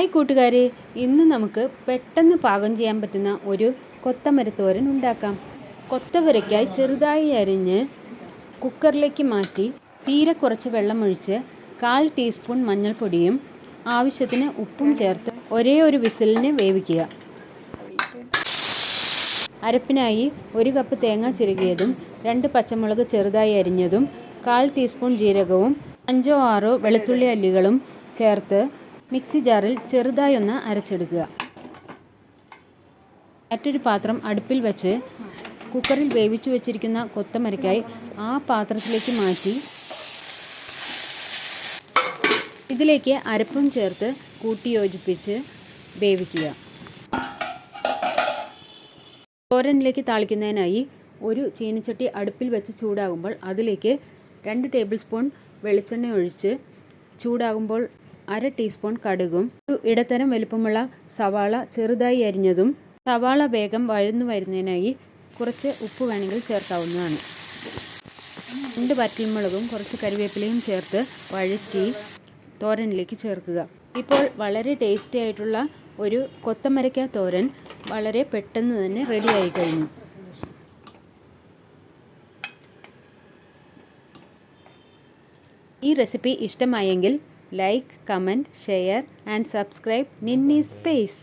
Hi കൂട്ടുകാരെ ഇന്ന് നമുക്ക് പെട്ടെന്ന് പാകം ചെയ്യാൻ പറ്റുന്ന ഒരു കൊത്തമരത്തോരൻ ഉണ്ടാക്കാം. കൊത്തവരയ്ക്കായി ചെറുതായി അരിഞ്ഞ് കുക്കറിലേക്ക് മാറ്റി തീരെ കുറച്ച് വെള്ളമൊഴിച്ച് കാൽ ടീസ്പൂൺ മഞ്ഞൾപ്പൊടിയും ആവശ്യത്തിന് ഉപ്പും ചേർത്ത് ഒരേ ഒരു വിസിലിന് വേവിക്കുക. അരപ്പിനായി ഒരു കപ്പ് തേങ്ങ ചിരകിയതും രണ്ട് പച്ചമുളക് ചെറുതായി അരിഞ്ഞതും കാൽ ടീസ്പൂൺ ജീരകവും അഞ്ചോ ആറോ വെളുത്തുള്ളി അല്ലികളും ചേർത്ത് മിക്സി ജാറിൽ ചെറുതായി ഒന്ന് അരച്ചെടുക്കുക. മറ്റൊരു പാത്രം അടുപ്പിൽ വെച്ച് കുക്കറിൽ വേവിച്ചു വെച്ചിരിക്കുന്ന കൊത്തമരക്കായി ആ പാത്രത്തിലേക്ക് മാറ്റി ഇതിലേക്ക് അരപ്പും ചേർത്ത് കൂട്ടി യോജിപ്പിച്ച് വേവിക്കുക. തോരനിലേക്ക് താളിക്കുന്നതിനായി ഒരു ചീനച്ചട്ടി അടുപ്പിൽ വെച്ച് ചൂടാകുമ്പോൾ അതിലേക്ക് രണ്ട് ടേബിൾ സ്പൂൺ വെളിച്ചെണ്ണ ഒഴിച്ച് ചൂടാകുമ്പോൾ അര ടീസ്പൂൺ കടുകും ഒരു ഇടത്തരം വലുപ്പമുള്ള സവാള ചെറുതായി അരിഞ്ഞതും സവാള വേഗം വഴന്നു വരുന്നതിനായി കുറച്ച് ഉപ്പ് വേണമെങ്കിൽ ചേർക്കാവുന്നതാണ്. രണ്ട് വറ്റൽമുളകും കുറച്ച് കരിവേപ്പിലയും ചേർത്ത് വഴറ്റി തോരനിലേക്ക് ചേർക്കുക. ഇപ്പോൾ വളരെ ടേസ്റ്റി ആയിട്ടുള്ള ഒരു കൊത്തമരയ്ക്ക തോരൻ വളരെ പെട്ടെന്ന് തന്നെ റെഡിയായി കഴിഞ്ഞു. ഈ റെസിപ്പി ഇഷ്ടമായെങ്കിൽ like comment share and subscribe ನಿನ್ನಿ space